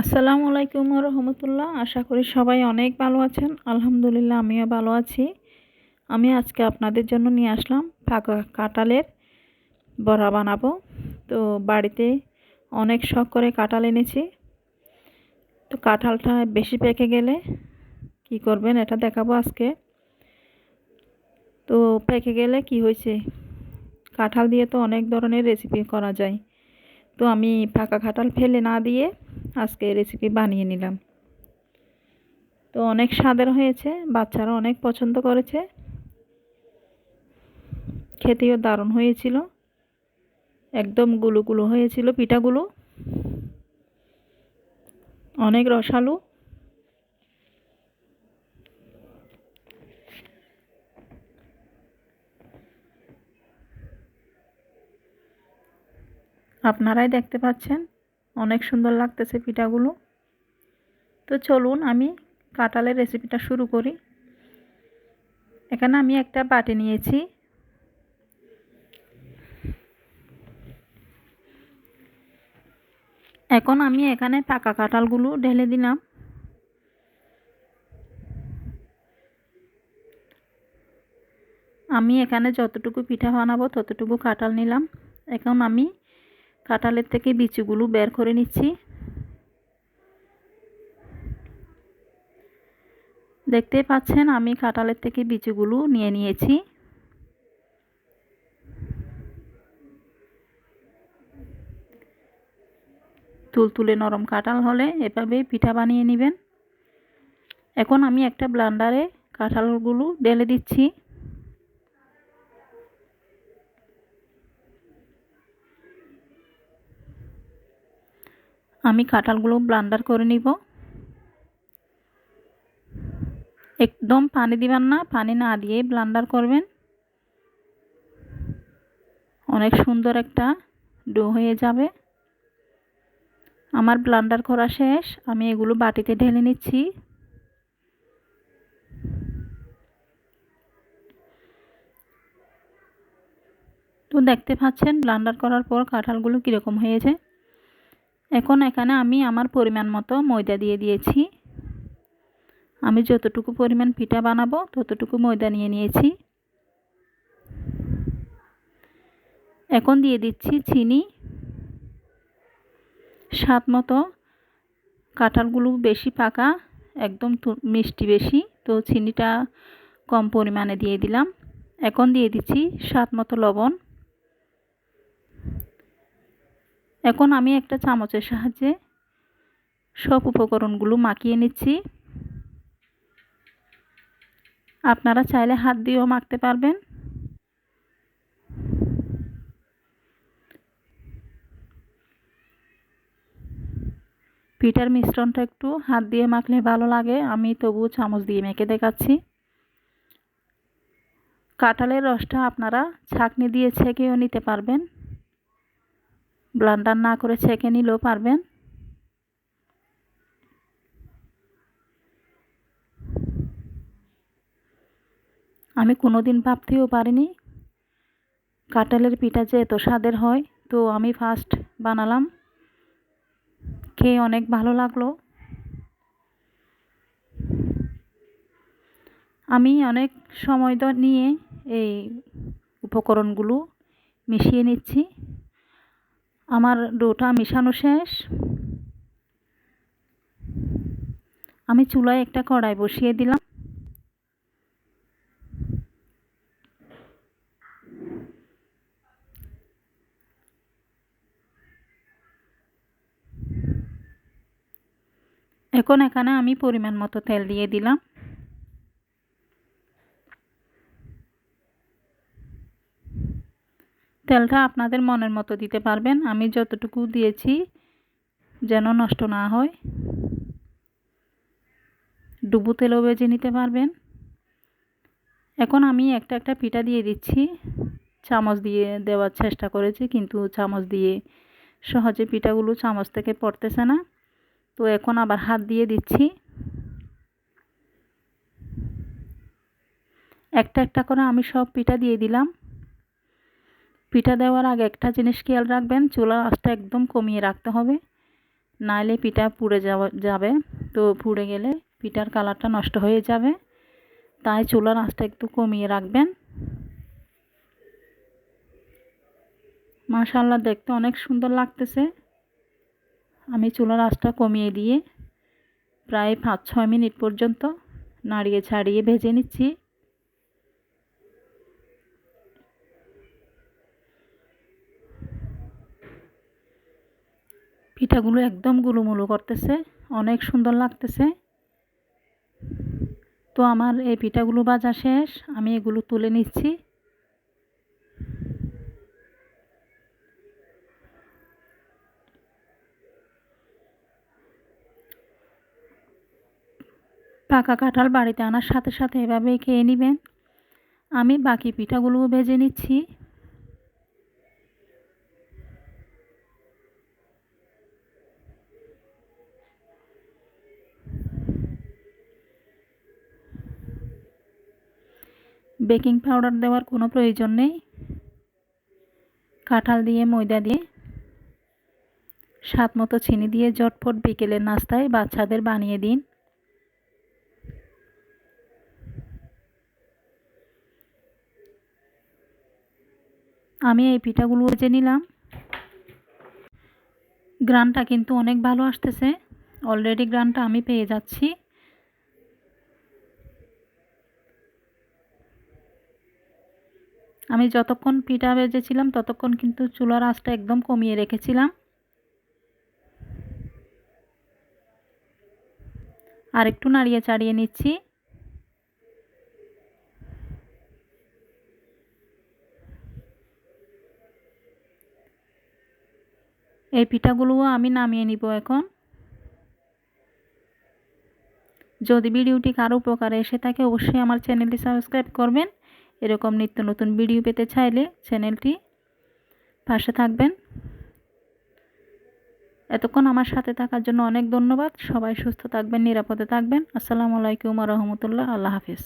আসসালামু আলাইকুম রহমতুল্লাহ আশা করি সবাই অনেক ভালো আছেন। আলহামদুলিল্লাহ আমিও ভালো আছি। আমি আজকে আপনাদের জন্য নিয়ে আসলাম ফাঁকা কাঁঠালের বড়া বানাবো। তো বাড়িতে অনেক শখ করে কাঁঠাল এনেছি। তো কাঁঠালটা বেশি পেকে গেলে কি করবেন এটা দেখাবো আজকে। তো পেকে গেলে কি হয়েছে? কাঁঠাল দিয়ে তো অনেক ধরনের রেসিপি করা যায়। তো আমি ফাঁকা কাঁঠাল ফেলে না দিয়ে আজকে এই রেসিপি বানিয়ে নিলাম। তো অনেক স্বাদের হয়েছে, বাচ্চারা অনেক পছন্দ করেছে। খেতেও দারুণ হয়েছিল। একদমগুলো গুলো হয়েছিল পিঠাগুলো। অনেক রসালো। আপনারাই দেখতে পাচ্ছেন অনেক সুন্দর লাগতেছে পিঠাগুলো। তো চলুন আমি কাঁঠালের রেসিপিটা শুরু করি। এখানে আমি একটা বাটি নিয়েছি। এখন আমি এখানে পাকা কাঁঠালগুলো ঢেলে দিলাম। আমি এখানে যতটুকু পিঠা বানাবো ততটুকু কাঁঠাল নিলাম। এখন আমি কাঁঠালের থেকে বিচিগুলো বের করে নিচ্ছি। দেখতে পাচ্ছেন, আমি কাঁঠালের থেকে বিচিগুলো নিয়ে নিয়েছি। তুলতুলে নরম কাঁঠাল হলে এভাবে পিঠা বানিয়ে নেবেন। এখন আমি একটা ব্লান্ডারে কাঁঠালগুলো ঢেলে দিচ্ছি। আমি কাঁঠালগুলো ব্লান্ডার করে নিব। একদম পানি দিবেন না, পানি না দিয়ে ব্লান্ডার করবেন। অনেক সুন্দর একটা ডো হয়ে যাবে। আমার ব্লান্ডার করা শেষ, আমি এগুলো বাটিতে ঢেলে নিচ্ছি। তো দেখতে পাচ্ছেন, ব্লান্ডার করার পর কাঁঠালগুলো কীরকম হয়েছে। এখন এখানে আমি আমার পরিমাণ মতো ময়দা দিয়ে দিয়েছি। আমি যতটুকু পরিমাণ পিঠা বানাবো ততটুকু ময়দা নিয়ে নিয়েছি। এখন দিয়ে দিচ্ছি চিনি। স্বাদ মতো। কাঁঠালগুলো বেশি পাকা, একদম মিষ্টি বেশি, তো চিনিটা কম পরিমাণে দিয়ে দিলাম। এখন দিয়ে দিচ্ছি স্বাদ মতো লবণ। এখন আমি একটা চামচের সাহায্যে সব উপকরণগুলো মাখিয়ে নিচ্ছি। আপনারা চাইলে হাত দিয়েও মাখতে পারবেন। পিঠার মিশ্রণটা একটু হাত দিয়ে মাখলে ভালো লাগে, আমি তবু চামচ দিয়ে মেখে দেখাচ্ছি। কাঁঠালের রসটা আপনারা ছাঁকনি দিয়ে ছেঁকেও নিতে পারবেন। ব্লান্ডার না করে ছেঁকে নিলেও পারবেন। আমি কোনো দিন ভাবতেও পারিনি কাঁঠালের পিঠা যে এত স্বাদের হয়। তো আমি ফার্স্ট বানালাম। খেয়ে অনেক ভালো লাগল। আমি অনেক সময় নিয়ে এই উপকরণগুলো মিশিয়ে নিচ্ছি। আমার ডোটা মেশানো শেষ। আমি চুলায় একটা কড়াই বসিয়ে দিলাম। এখন এখানে আমি পরিমাণ মতো তেল দিয়ে দিলাম। তেলটা আপনাদের মনের মতো দিতে পারবেন। আমি যতটুকু দিয়েছি যেন নষ্ট না হয়। ডুবু তেলও বেজে নিতে পারবেন। এখন আমি একটা একটা পিঠা দিয়ে দিচ্ছি। চামচ দিয়ে দেওয়ার চেষ্টা করেছি কিন্তু চামচ দিয়ে সহজে পিঠাগুলো চামচ থেকে পড়তেছে না। তো এখন আবার হাত দিয়ে দিচ্ছি। একটা একটা করে আমি সব পিঠা দিয়ে দিলাম। পিঠা দেওয়ার আগে একটা জিনিস খেয়াল রাখবেন চুলার আঁচটা একদম কমিয়ে রাখতে হবে। নাইলে পিঠা পুড়ে যাওয়া, যাবে। তো পুড়ে গেলে পিঠার কালারটা নষ্ট হয়ে যাবে। তাই চুলার আঁচটা একটু কমিয়ে রাখবেন। মাশাল্লাহ দেখতে অনেক সুন্দর লাগতেছে। আমি চুলার আঁচটা কমিয়ে দিয়ে প্রায় পাঁচ ছয় মিনিট পর্যন্ত নাড়িয়ে ছাড়িয়ে ভেজে নিচ্ছি। পিঠাগুলো একদম গুলুমুলু করতেছে, অনেক সুন্দর লাগতেছে। তো আমার এই পিঠাগুলো বাজা শেষ, আমি এগুলো তুলে নিচ্ছি। পাকা কাঁঠাল বাড়িতে আনার সাথে সাথে এভাবে খেয়ে নেবেন। আমি বাকি পিঠাগুলোও ভেজে নিচ্ছি। বেকিং পাউডার দেওয়ার কোনো প্রয়োজন নেই। কাঁঠাল দিয়ে, ময়দা দিয়ে, স্বাদ মতো চিনি দিয়ে জটফট বিকেলের নাস্তায় বাচ্চাদের বানিয়ে দিন। আমি এই পিঠাগুলো ভেজে নিলাম। গ্রানটা কিন্তু অনেক ভালো আসতেছে। অলরেডি গ্রানটা আমি পেয়ে যাচ্ছি। আমি যতক্ষণ পিঠা ভেজেছিলাম, ততক্ষণ কিন্তু চুলার আঁচটা একদম কমিয়ে রেখেছিলাম। আর একটু নাড়িয়ে চাড়িয়ে নিচ্ছি। এই পিঠাগুলোও আমি নামিয়ে নিব এখন। যদি ভিডিওটি কারও উপকারে এসে থাকে, অবশ্যই আমার চ্যানেলটি সাবস্ক্রাইব করবেন। এরকম নিত্য নতুন ভিডিও পেতে চাইলে চ্যানেলটি পাশে থাকবেন। এতক্ষণ আমার সাথে থাকার জন্য অনেক ধন্যবাদ। সবাই সুস্থ থাকবেন, নিরাপদে থাকবেন। আসসালামু আলাইকুম রহমতুল্লাহ। আল্লাহ হাফিজ।